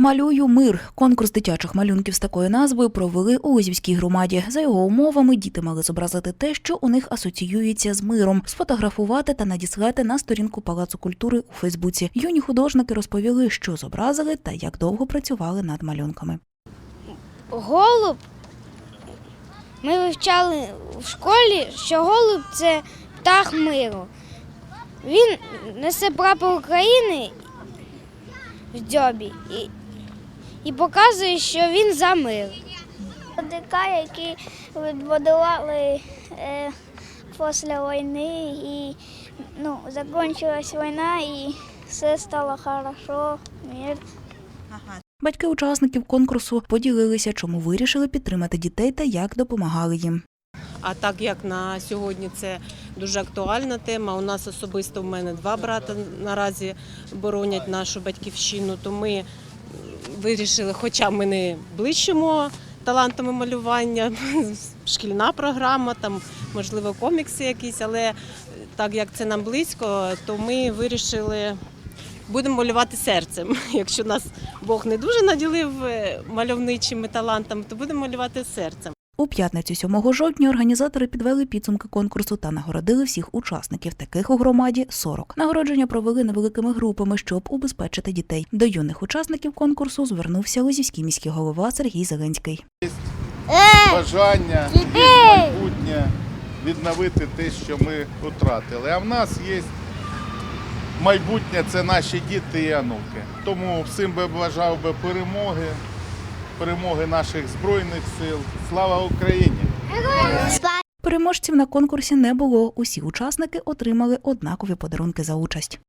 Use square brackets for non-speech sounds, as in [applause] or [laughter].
Малюю мир. Конкурс дитячих малюнків з такою назвою провели у Лозівській громаді. За його умовами діти мали зобразити те, що у них асоціюється з миром, сфотографувати та надіслати на сторінку Палацу культури у Фейсбуці. Юні художники розповіли, що зобразили та як довго працювали над малюнками. Голуб. Ми вивчали в школі, що голуб це птах миру. Він несе прапор України в дзьобі і, показує, що він за мир. Дика, які відбудували е, після війни, і ну, закінчилась війна, і все стало хорошо, мир. Батьки учасників конкурсу поділилися, чому вирішили підтримати дітей та як допомагали їм. А так як на сьогодні це дуже актуальна тема. У нас особисто в мене два брата наразі боронять нашу батьківщину, то ми вирішили, хоча ми не блищимо талантами малювання, [laughs] шкільна програма, там можливо комікси якісь, але так як це нам близько, то ми вирішили. Будемо малювати серцем. [laughs] Якщо нас Бог не дуже наділив е, мальовничими талантами, то будемо малювати серцем. У п'ятницю 7 жовтня організатори підвели підсумки конкурсу та нагородили всіх учасників. Таких у громаді 40. Нагородження провели невеликими групами, щоб убезпечити дітей. До юних учасників конкурсу звернувся Лозівський міський голова Сергій Зеленський. бажання вірити майбутнє відновити те, що ми втратили. А в нас є майбутнє це наші діти і онуки. Тому всім би бажав би перемоги, перемоги наших збройних сил. Слава Україні! Переможців на конкурсі не було. Усі учасники отримали однакові подарунки за участь.